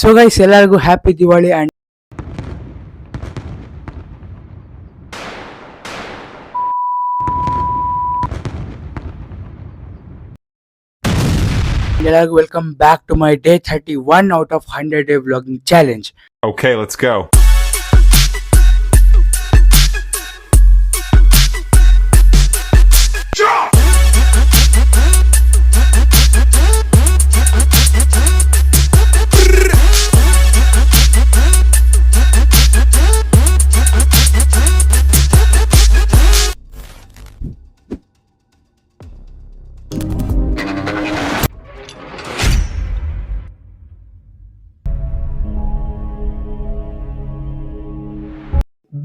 So guys ಎಲ್ಲರಿಗೂ happy Diwali and ಎಲ್ಲರಿಗೂ welcome back to my day thirty one out of hundred day vlogging challenge Okay, let's go.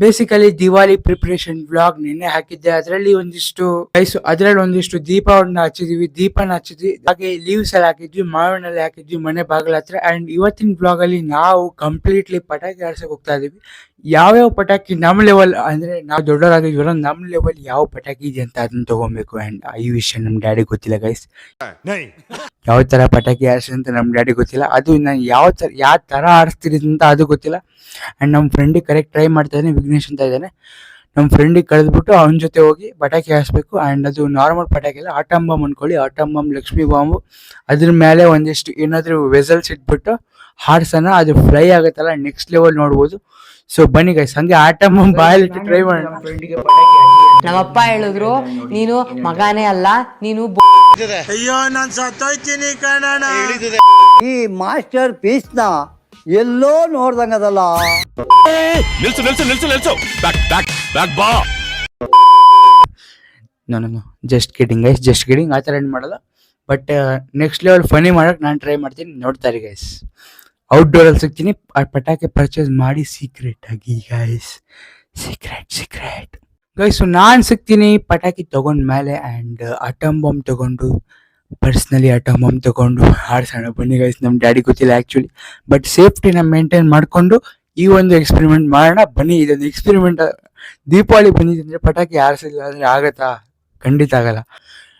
Basically Diwali preparation blog ನಿನ್ನೆ ಹಾಕಿದ್ದೆ. ಅದರಲ್ಲಿ ಒಂದಿಷ್ಟು guys ಅದರಲ್ಲಿ ಒಂದಿಷ್ಟು ದೀಪವನ್ನು ಹಚ್ಚಿದ್ವಿ. ದೀಪನ ಹಚ್ಚಿದ್ವಿ. ಹಾಗೆ ಲೀವ್ಸ್ ಎಲ್ಲ ಹಾಕಿದ್ವಿ, ಮಾವಿನಲ್ಲಿ ಹಾಕಿದ್ವಿ, ಮನೆ ಬಾಗಿಲ ಹತ್ರ. ಅಂಡ್ ಇವತ್ತಿನ ಬ್ಲಾಗ್ ಅಲ್ಲಿ ನಾವು ಕಂಪ್ಲೀಟ್ಲಿ ಪಟಾಕಿ ಆಡ್ಸಕ್ ಹೋಗ್ತಾ ಇದೀವಿ. ಯಾವ್ಯಾವ ಪಟಾಕಿ ನಮ್ಮ ಲೆವೆಲ್ ಅಂದ್ರೆ ನಾವು ದೊಡ್ಡವರಾಗಿದ್ವಲ್ಲ ನಮ್ಮ ಲೆವೆಲ್ ಯಾವ ಪಟಾಕಿ ಇದೆ ಅಂತ ಅದನ್ನ ತಗೋಬೇಕು. ಅಂಡ್ ಈ ವಿಷಯ ನಮ್ ಡ್ಯಾಡಿ ಗೊತ್ತಿಲ್ಲ ಗೈಸ್ ಯಾವ ತರ ಪಟಾಕಿ ಹಾರಿಸಿ ಅಂತ ನಮ್ಮ ಡ್ಯಾಡಿ ಗೊತ್ತಿಲ್ಲ. ಅದು ನಾನು ಯಾವ ತರ, ಯಾವ ಥರ ಹಾರಿಸ್ತೀರಿ ಅಂತ ಅದು ಗೊತ್ತಿಲ್ಲ. ಅಂಡ್ ನಮ್ಮ ಫ್ರೆಂಡಿಗೆ ಕರೆಕ್ಟ್ ಟ್ರೈ ಮಾಡ್ತಾ ಇದ್ದಾನೆ, ವಿಘ್ನೇಶ್ ಅಂತ ಇದ್ದಾನೆ. ನಮ್ಮ ಫ್ರೆಂಡಿಗೆ ಕಳೆದ್ಬಿಟ್ಟು ಅವನ ಜೊತೆ ಹೋಗಿ ಪಟಾಕಿ ಹಾರಿಸ್ಬೇಕು. ಅಂಡ್ ಅದು ನಾರ್ಮಲ್ ಪಟಾಕಿ ಇಲ್ಲ ಆಟಮ್ ಬಾಂಬ್ ಅಂದ್ಕೊಳ್ಳಿ ಆಟಮ್ ಬಾಂಬ್ ಲಕ್ಷ್ಮಿ ಬಾಂಬು. ಅದ್ರ ಮೇಲೆ ಒಂದಿಷ್ಟು ಏನಾದರೂ ವೆಸಲ್ಸ್ ಇಟ್ಬಿಟ್ಟು ಹಾರಿಸೋಣ. ಅದು ಫ್ರೈ ಆಗುತ್ತಲ್ಲ ನೆಕ್ಸ್ಟ್ ಲೆವೆಲ್ ನೋಡ್ಬೋದು. ಸೊ ಬನ್ನಿ ಗೈಸ್ ಹಂಗೆ ಆಟಮ್ ಬಾಂಬ್ ಬಾಯಲ್ಲಿ ಟ್ರೈ ಮಾಡೋಣ. ನಮ್ಮಪ್ಪ ಹೇಳಿದ್ರು ನೀನು ಮಗಾನೇ ಅಲ್ಲ ನೀನು ಈ ಮಾಸ್ಟರ್ ಪೀಸ್ನ ಎಲ್ಲೋ ನೋಡ್ದಂಗದಲ್ಲ. ನಿಲ್ಸು ನಿಲ್ಸು ನಿಲ್ಸು ನಿಲ್ಸು. ಬ್ಯಾಕ್ ಬ್ಯಾಕ್ ಬ್ಯಾಕ್ ಬಾ. No no just kidding guys just kidding ಆ ಥರ ಏನು ಮಾಡಲ್ಲ. ಬಟ್ ನೆಕ್ಸ್ಟ್ ಲೆವೆಲ್ ಫನಿ ಮಾಡೋಕೆ ನಾನು ಟ್ರೈ ಮಾಡ್ತೀನಿ. ನೋಡ್ತಾರೆ ಗೈಸ್ ಔಟ್ಡೋರಲ್ಲಿ ಸಿಗ್ತೀನಿ. ಆ ಪಟಾಕಿ ಪರ್ಚೇಸ್ ಮಾಡಿ ಸೀಕ್ರೆಟ್ ಆಗಿ ಗೈಸ್ ಸೀಕ್ರೆಟ್ ಸೀಕ್ರೆಟ್ ಗೈಸ್ ನಾನು ಸಿಗ್ತೀನಿ. ಪಟಾಕಿ ತಗೊಂಡ ಮೇಲೆ ಆ್ಯಂಡ್ ಅಟಮ್ ಬಾಂಬ್ ತಗೊಂಡು ಪರ್ಸ್ನಲಿ ಅಟಮ್ ಬಾಂಬ್ ತಗೊಂಡು ಹಾಡ್ಸೋಣ ಬನ್ನಿ ಗೈಸ್ ನಮ್ಮ ಡ್ಯಾಡಿ ಗೊತ್ತಿಲ್ಲ ಆ್ಯಕ್ಚುಲಿ ಬಟ್ ಸೇಫ್ಟಿನ ಮೇಂಟೈನ್ ಮಾಡಿಕೊಂಡು ಈ ಒಂದು ಎಕ್ಸ್ಪೆರಿಮೆಂಟ್ ಮಾಡೋಣ. ಬನ್ನಿ, ಇದೊಂದು ಎಕ್ಸ್ಪೆರಿಮೆಂಟ್ ದೀಪಾವಳಿ ಬಂದಿದೆ ಅಂದರೆ ಪಟಾಕಿ ಹಾರಿಸಿಲ್ಲ ಅಂದರೆ ಆಗತ್ತಾ? ಖಂಡಿತ ಆಗಲ್ಲ.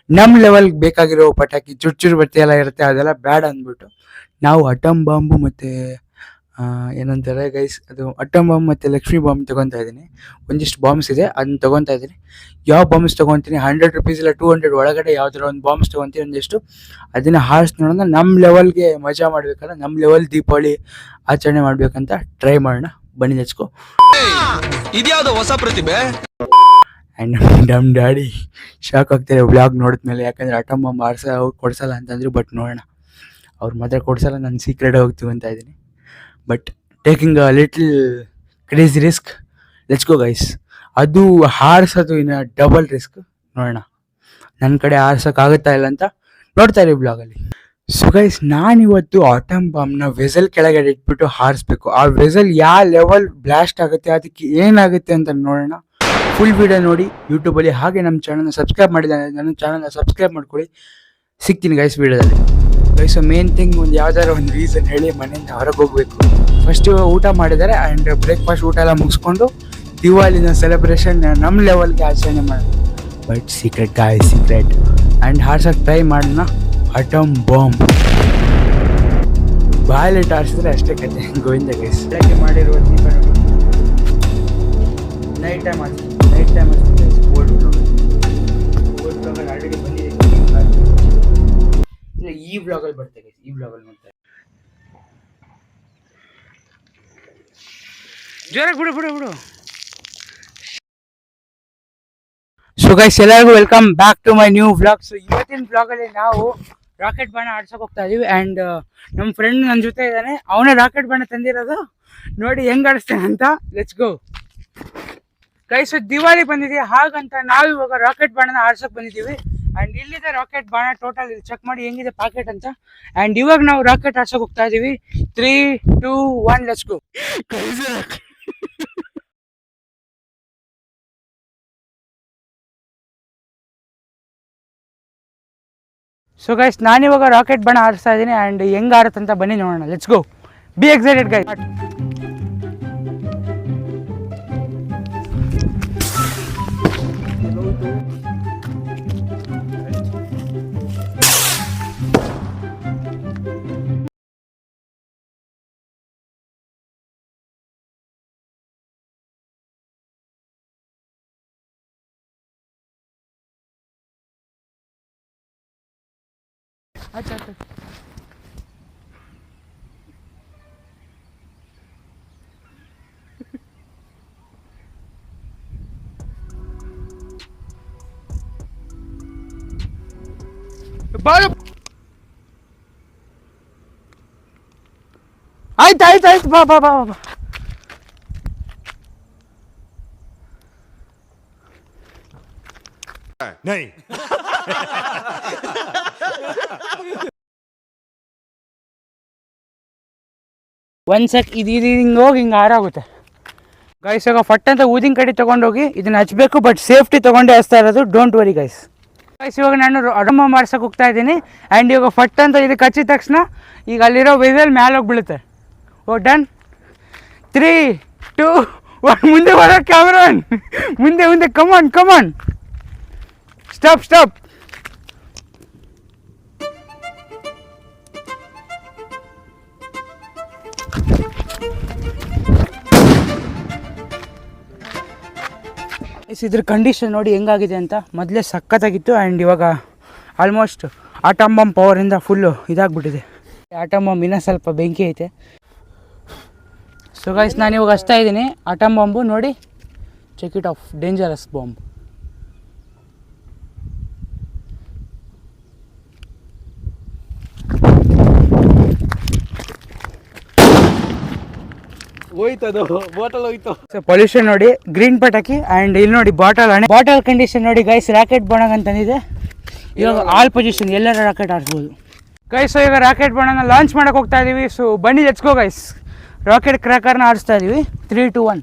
ನಮ್ಮ ಲೆವೆಲ್ ಬೇಕಾಗಿರೋ ಪಟಾಕಿ ಚುರ್ ಚುರ್ ಬತ್ತಿ ಎಲ್ಲ ಇರುತ್ತೆ, ಅದೆಲ್ಲ ಬ್ಯಾಡ್ ಅಂದ್ಬಿಟ್ಟು. ನಾವು ಅಟಮ್ ಬಾಂಬು ಮತ್ತು ಏನಂತಾರೆ ಗೈಸ್ ಅದು ಅಟಮ್ ಬಾಂಬ್ ಮತ್ತು ಲಕ್ಷ್ಮಿ ಬಾಂಬ್ ತೊಗೊತಾ ಇದ್ದೀನಿ. ಒಂದಿಷ್ಟು ಬಾಂಬ್ಸ್ ಇದೆ ಅದನ್ನ ತೊಗೊತಾ ಇದ್ದೀನಿ. ಯಾವ ಬಾಂಬ್ಸ್ ತೊಗೊತೀನಿ? ಹಂಡ್ರೆಡ್ ರುಪೀಸ್ ಇಲ್ಲ ಟೂ ಹಂಡ್ರೆಡ್ ಒಳಗಡೆ ಯಾವ್ದಾರ ಒಂದು ಬಾಂಬ್ಸ್ ತೊಗೊತೀನಿ ಒಂದಿಷ್ಟು. ಅದನ್ನು ಹಾರಿಸಿ ನೋಡೋಣ ನಮ್ಮ ಲೆವೆಲ್ಗೆ ಮಜಾ ಮಾಡಬೇಕಲ್ಲ ನಮ್ಮ ಲೆವೆಲ್ ದೀಪಾವಳಿ ಆಚರಣೆ ಮಾಡಬೇಕಂತ ಟ್ರೈ ಮಾಡೋಣ. ಬನ್ನಿ ನೆಚ್ಕೋ ಇದ್ಯಾವ್ದೋ ಹೊಸ ಪ್ರತಿಭೆ? ಆ್ಯಂಡ್ ನಮ್ಮ ಡ್ಯಾಡಿ ಶಾಕ್ ಆಗ್ತಾರೆ ವ್ಲಾಗ್ ನೋಡಿದ್ಮೇಲೆ. ಯಾಕಂದರೆ ಅಟಮ್ ಮಾರ್ಸ ಅವ್ರು ಕೊಡಿಸಲ್ಲ ಅಂತಂದರು ಬಟ್ ನೋಡೋಣ. ಅವ್ರು ಮಾತ್ರ ಕೊಡಿಸಲ್ಲ, ನಾನು ಸೀಕ್ರೆಟ್ ಹೋಗ್ತೀವಿ ಅಂತ ಇದ್ದೀನಿ. But taking a little crazy risk let's go guys ಅದು ಹಾರಿಸೋದು ಇನ್ನು ಡಬಲ್ ರಿಸ್ಕ್ ನೋಡೋಣ. ನನ್ನ ಕಡೆ ಹಾರ್ಸೋಕ್ಕಾಗುತ್ತಾ ಇಲ್ಲ ಅಂತ ನೋಡ್ತಾ ಇರಿ ಬ್ಲಾಗಲ್ಲಿ ಸೊ ಗೈಸ್ ನಾನಿವತ್ತು ಆಟಮ್ ಬಾಂಬ್ನ ವೆಸಲ್ ಕೆಳಗಡೆ ಇಟ್ಬಿಟ್ಟು ಹಾರಿಸ್ಬೇಕು. ಆ ವೆಸಲ್ ಯಾವ ಲೆವೆಲ್ ಬ್ಲಾಸ್ಟ್ ಆಗುತ್ತೆ, ಅದಕ್ಕೆ ಏನಾಗುತ್ತೆ ಅಂತ ನೋಡೋಣ. ಫುಲ್ ವಿಡಿಯೋ ನೋಡಿ ಯೂಟ್ಯೂಬಲ್ಲಿ ಹಾಗೆ ನಮ್ಮ ಚಾನಲ್ನ ಸಬ್ಸ್ಕ್ರೈಬ್ ಮಾಡಿದ ನನ್ನ ಚಾನಲ್ನ ಸಬ್ಸ್ಕ್ರೈಬ್ ಮಾಡ್ಕೊಳ್ಳಿ. ಸಿಗ್ತೀನಿ ಗೈಸ್ ವಿಡಿಯೋದಲ್ಲಿ. ಗೈಸ್ ಮೇನ್ ಥಿಂಗ್ ಒಂದು ಯಾವ್ದಾದ್ರು ಒಂದು ರೀಸನ್ ಹೇಳಿ ಮನೆಯಿಂದ ಹೊರಗೆ ಹೋಗಬೇಕು. ಫಸ್ಟ್ ಊಟ ಮಾಡಿದ್ದಾರೆ ಆ್ಯಂಡ್ ಬ್ರೇಕ್ಫಾಸ್ಟ್ ಊಟ ಎಲ್ಲ ಮುಗಿಸ್ಕೊಂಡು ದಿವಾಲಿನ ಸೆಲೆಬ್ರೇಷನ್ ನಮ್ಮ ಲೆವೆಲ್ಗೆ ಆಚರಣೆ ಮಾಡೋದು. But secret guy secret and ಹಾರ್ಸಕ್ಕೆ try ಮಾಡೋಣ. ಅಟಮ್ ಬಾಂಬ್ ಬಾಯಲ್ಲಿ ಆರಿಸಿದ್ರೆ ಅಷ್ಟೇ ಕತೆ. ಗೋವಿಂದ ಗೈಸ್ ಬೆಳಗ್ಗೆ ಮಾಡಿರುವ ದೀಪ ನೈಟ್ ಟೈಮ್ ಆಗ್ತದೆ ಓಲ್ಡ್ ಬ್ಲಾಗ್ ಓಲ್ಡ್ ಬ್ಲಾಗಲ್ಲಿ ಆಲ್ರೆಡಿ ಬಂದಿದೆ ಇಲ್ಲ ಈ ಬ್ಲಾಗಲ್ಲಿ ಬರ್ತದೆ ಈ ಬ್ಲಾಗಲ್ಲಿ ನೋಡ್ತಾರೆ ಜೋರಾಗಿ ಬಿಡು ಬಿಡು ಬಿಡು. ಸೊ ಗೈಸ್ ಎಲ್ಲರಿಗೂ welcome back to my new blog so ಇವತ್ತಿನ ವ್ಲಾಗಲ್ಲಿ ನಾವು ರಾಕೆಟ್ ಬಾಣ ಆಡ್ಸಕ್ ಹೋಗ್ತಾ ಇದೀವಿ ಆ್ಯಂಡ್ ನಮ್ಮ ಫ್ರೆಂಡ್ ನನ್ನ ಜೊತೆ ಇದ್ದಾನೆ. ಅವನೇ ರಾಕೆಟ್ ಬಾಣ ತಂದಿರೋದು. ನೋಡಿ ಹೆಂಗ್ ಆಡಿಸ್ತಾನೆ ಅಂತ. ಲೆಟ್ಸ್ ಗೋ ಗೈಸ್ ದಿವಾಲಿ ಬಂದಿದೆ. ಹಾಗಂತ ನಾವು ಇವಾಗ ರಾಕೆಟ್ ಬಾಣನ ಆಡ್ಸಕ್ ಬಂದಿದ್ದೀವಿ. ಅಂಡ್ ಇಲ್ಲಿದೆ ರಾಕೆಟ್ ಬಾಣ ಟೋಟಲ್ ಚೆಕ್ ಮಾಡಿ ಹೆಂಗಿದೆ ಪ್ಯಾಕೆಟ್ ಅಂತ. ಅಂಡ್ ಇವಾಗ ನಾವು ರಾಕೆಟ್ ಆಡ್ಸಕ್ ಹೋಗ್ತಾ ಇದೀವಿ. Three two one let's go so guys ನಾನಿವಾಗ ರಾಕೆಟ್ ಬಾಣ ಆಡಿಸ್ತಾ ಇದ್ದೀನಿ ಆ್ಯಂಡ್ ಹೆಂಗ್ ಆಡುತ್ತಂತ ಬನ್ನಿ ನೋಡೋಣ. Let's go be excited guys ಆಯ್ತು ಆಯ್ತು ಬಾಳು ಆಯ್ತು ಆಯ್ತು ಆಯ್ತು ಬಾ ಬಾ ಬಾ ಬಾ, ಬಾ ಒಂದು ಸೆಕ್ ಇದು ಇದು ಹಿಂಗೆ ಹೋಗಿ ಹಿಂಗೆ ಆರಾಗುತ್ತೆ ಗೈಸ್ ಇವಾಗ ಫಟ್ ಅಂತ ಊದಿನ ಕಡೆ ತೊಗೊಂಡೋಗಿ ಇದನ್ನ ಹಚ್ಚಬೇಕು ಬಟ್ ಸೇಫ್ಟಿ ತೊಗೊಂಡೇ ಹಚ್ತಾ ಇರೋದು. ಡೋಂಟ್ ವರಿ ಗೈಸ್ ಗೈಸ್ ಇವಾಗ ನಾನು ಅಡಮ ಮಾಡ್ಸಕ್ಕೆ ಹೋಗ್ತಾ ಇದ್ದೀನಿ. ಆ್ಯಂಡ್ ಇವಾಗ ಫಟ್ ಅಂತ ಇದಕ್ಕೆ ಹಚ್ಚಿದ ತಕ್ಷಣ ಈಗ ಅಲ್ಲಿರೋ ವೆಹಿಕಲ್ ಮ್ಯಾಲ ಹೋಗಿ ಬೀಳುತ್ತೆ oh done three two one ಮುಂದೆ ಬರೋ ಕ್ಯಾಮ್ರಾನ್ ಮುಂದೆ ಮುಂದೆ. Come on come on stop stop ಇದ್ರ ಕಂಡೀಷನ್ ನೋಡಿ ಹೆಂಗಾಗಿದೆ ಅಂತ ಮೊದಲೇ ಸಖತ್ತಾಗಿತ್ತು ಆ್ಯಂಡ್ ಇವಾಗ ಆಲ್ಮೋಸ್ಟ್ ಆಟಮ್ ಬಾಂಬ್ ಪವರಿಂದ ಫುಲ್ಲು ಇದಾಗ್ಬಿಟ್ಟಿದೆ. ಆಟಮ್ ಬಾಂಬ್ ಇನ್ನೂ ಸ್ವಲ್ಪ ಬೆಂಕಿ ಐತೆ. ಸೊ ಗೈಸ್ ನಾನು ಇವಾಗ ಹಚ್ತಾ ಇದ್ದೀನಿ. ಆಟಮ್ ಬಾಂಬು ನೋಡಿ check it off dangerous bomb ಹೋಯ್ತದು bottle ಹೋಯ್ತು. ಪೊಲ್ಯೂಷನ್ ನೋಡಿ ಗ್ರೀನ್ ಪಟಾಕಿ ಅಂಡ್ ಇಲ್ಲಿ ನೋಡಿ ಬಾಟಲ್ ಹಣೆ. ಬಾಟಲ್ ಕಂಡೀಷನ್ ನೋಡಿ ಗೈಸ್ ರಾಕೆಟ್ ಬಾಣಗ್ ಅಂತಂದಿದೆ ಇವಾಗ ಆಲ್ ಪೊಸಿಷನ್ ಎಲ್ಲರ ರಾಕೆಟ್ ಆಡ್ಬೋದು ಗೈಸ್ ಸೊ ಈಗ ರಾಕೆಟ್ ಬಾಣನ ಲಾಂಚ್ ಮಾಡಕ್ಕೆ ಹೋಗ್ತಾ ಇದೀವಿ. ಸೊ ಬನ್ನಿ ಲೆಟ್ಸ್ಗೋ ಗೈಸ್ ರಾಕೆಟ್ ಕ್ರ್ಯಾಕರ್ನ ಆಡಿಸ್ತಾ ಇದೀವಿ. ತ್ರೀ ಟು ಒನ್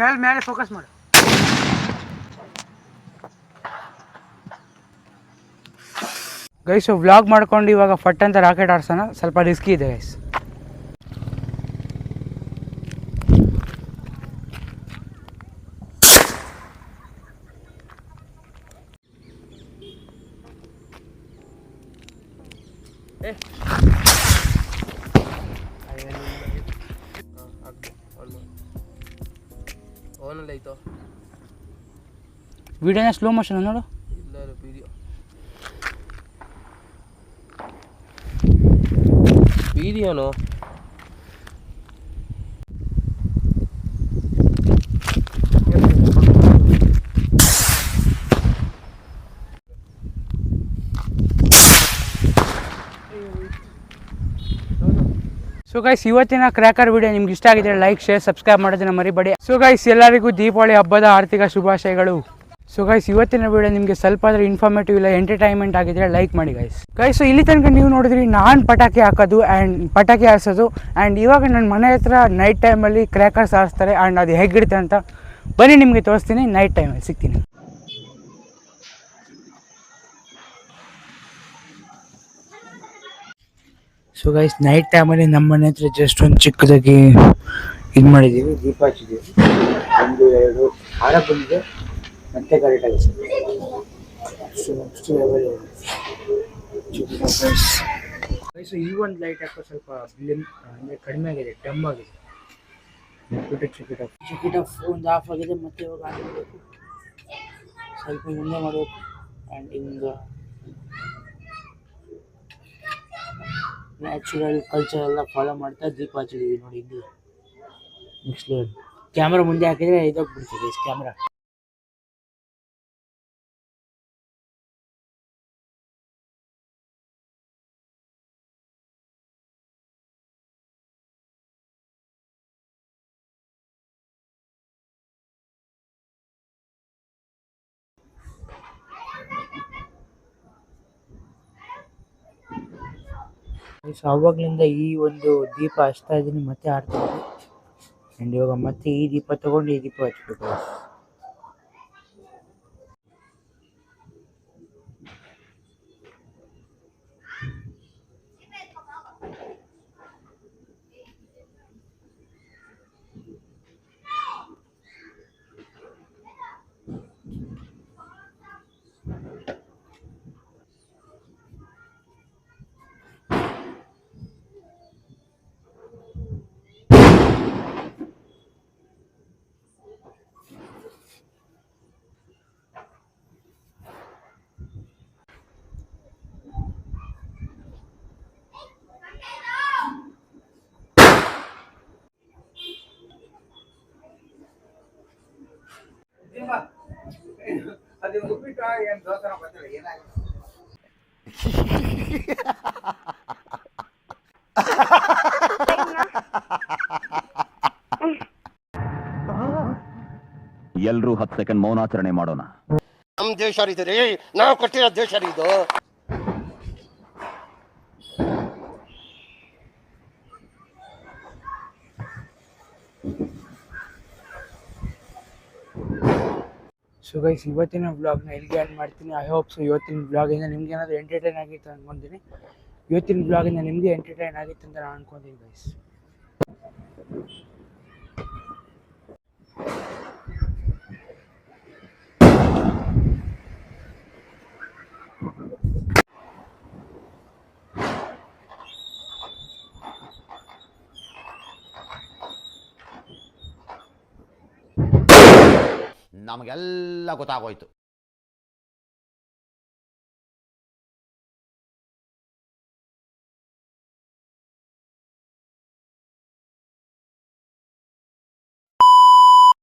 ಮೇಲೆ ಮೇಲೆ ಫೋಕಸ್ ಮಾಡು ಗೈಸ್ ವ್ಲಾಗ್ ಮಾಡ್ಕೊಂಡು ಇವಾಗ ಫಟ್ ಅಂತ ರಾಕೆಟ್ ಆಡ್ಸೋಣ. ಸ್ವಲ್ಪ ರಿಸ್ಕಿ ಇದೆ ಗೈಸ್ ಓನಲ್ಲಿ ಆಯ್ತು ವಿಡಿಯೋನ ಸ್ಲೋ ಮೋಷನ್ ನೋಡು. ಇಲ್ಲ ವಿಡಿಯೋ ವಿಡಿಯೋನು ಸೊ ಗೈಸ್ ಇವತ್ತಿನ ಕ್ರ್ಯಾಕರ್ ವಿಡಿಯೋ ನಿಮ್ಗೆ ಇಷ್ಟ ಆಗಿದ್ರೆ ಲೈಕ್ ಶೇರ್ ಸಬ್ಸ್ಕ್ರೈಬ್ ಮಾಡೋದನ್ನ ಮರಿಬೇಡಿ. ಸೊ ಗೈಸ್ ಎಲ್ಲರಿಗೂ ದೀಪಾವಳಿ ಹಬ್ಬದ ಆರ್ಥಿಕ ಶುಭಾಶಯಗಳು. ಸೊ ಗೈಸ್ ಇವತ್ತಿನ ವಿಡಿಯೋ ನಿಮಗೆ ಸ್ವಲ್ಪ ಆದ್ರೆ ಇನ್ಫಾರ್ಮೇಟಿವ್ ಇಲ್ಲ ಎಂಟರ್ಟೈನ್ಮೆಂಟ್ ಆಗಿದ್ರೆ ಲೈಕ್ ಮಾಡಿ ಗೈಸ್ ಗೈಸ್ ಇಲ್ಲಿ ತನಕ ನೀವು ನೋಡಿದ್ರಿ, ನಾನು ಪಟಾಕಿ ಹಾಕೋದು ಆ್ಯಂಡ್ ಪಟಾಕಿ ಹಾರಿಸೋದು. ಆ್ಯಂಡ್ ಇವಾಗ ನನ್ನ ಮನೆ ಹತ್ರ ನೈಟ್ ಟೈಮಲ್ಲಿ ಕ್ರ್ಯಾಕರ್ಸ್ ಹಾರಿಸ್ತಾರೆ ಆ್ಯಂಡ್ ಅದು ಹೇಗಿಡುತ್ತೆ ಅಂತ ಬನ್ನಿ ನಿಮಗೆ ತೋರಿಸ್ತೀನಿ ನೈಟ್ ಟೈಮಲ್ಲಿ ಸಿಗ್ತೀನಿ. ಸೊ ಗೈಸ್ ನೈಟ್ ಟೈಮಲ್ಲಿ ನಮ್ಮ ಮನೆ ಹತ್ರ ಜಸ್ಟ್ ಒಂದು ಚಿಕ್ಕದಾಗಿ ಇದು ಮಾಡಿದ್ದೀವಿ ದೀಪ ಹಚ್ಚಿದ್ದೀವಿ ಒಂದು, ಎರಡು ಹಾರ ಬಂದಿದೆ. ಮತ್ತೆ ಕರೆಕ್ಟ್ ಆಗಿದೆ ಸೊ ಈ ಒಂದು ಲೈಟ್ ಹಾಕೋ ಸ್ವಲ್ಪ ಬ್ಲಿಮ್ ಅಂದರೆ ಕಡಿಮೆ ಆಗಿದೆ ಡಮ್ ಆಗಿದೆ. ಚಿಕಿಟ್ ಆಫ್ ಒಂದು ಆಫ್ ಆಗಿದೆ, ಮತ್ತೆ ಇವಾಗ ಮಾಡಬೇಕು ಸ್ವಲ್ಪ ಮುಂದೆ ಮಾಡಬೇಕು. ಆ್ಯಂಡ್ ಹಿಂಗೆ. ನ್ಯಾಚುರಲ್ ಕಲ್ಚರ್ ಎಲ್ಲ ಫಾಲೋ ಮಾಡ್ತಾ ದೀಪ ಹಚ್ಚಿದೀವಿ ನೋಡಿ ಇಲ್ಲಿ ನೆಕ್ಸ್ಟ್ ಕ್ಯಾಮ್ರಾ ಮುಂದೆ ಹಾಕಿದ್ರೆ ಇದಾಗ್ಬಿಡ್ತೀವಿ ಕ್ಯಾಮ್ರಾ ಸೊ ಅವಾಗ್ಲಿಂದ ಈ ಒಂದು ದೀಪ ಹಚ್ತಾ ಇದೀನಿ ಮತ್ತೆ ಆಡ್ತಾ ಇದ್ದೀನಿ. ಆ್ಯಂಡ್ ಇವಾಗ ಮತ್ತೆ ಈ ದೀಪ ತಗೊಂಡು ಈ ದೀಪ ಹಚ್ಬೇಕು. ಎಲ್ರೂ ಹತ್ತು ಸೆಕೆಂಡ್ ಮೌನಾಚರಣೆ ಮಾಡೋಣ. ನಮ್ ದೇಶ ರೀ ನಾವು ಕೊಟ್ಟಿರೋ ದೇಶ ರೀ ಇದು. ಸೊ ಗೈಸ್ ಇವತ್ತಿನ ವ್ಲಾಗ್ನ ಇಲ್ಲಿಗೆ ಆ್ಯಡ್ ಮಾಡ್ತೀನಿ? ಐ ಹೋಪ್ ಸೊ ಇವತ್ತಿನ ವ್ಲಾಗಿಂದ ನಿಮ್ಗೆ ಏನಾದರೂ ಎಂಟರ್ಟೈನ್ ಆಗಿತ್ತು ಅನ್ಕೊಂತೀನಿ ಇವತ್ತಿನ ವ್ಲಾಗಿಂದ ನಿಮಗೆ ಎಂಟರ್ಟೈನ್ ಆಗಿತ್ತು ಅಂತ ನಾನು ಅನ್ಕೊಂತೀನಿ ಗೈಸ್ ನಮಗೆಲ್ಲ ಗೊತ್ತಾಗೋಯ್ತು.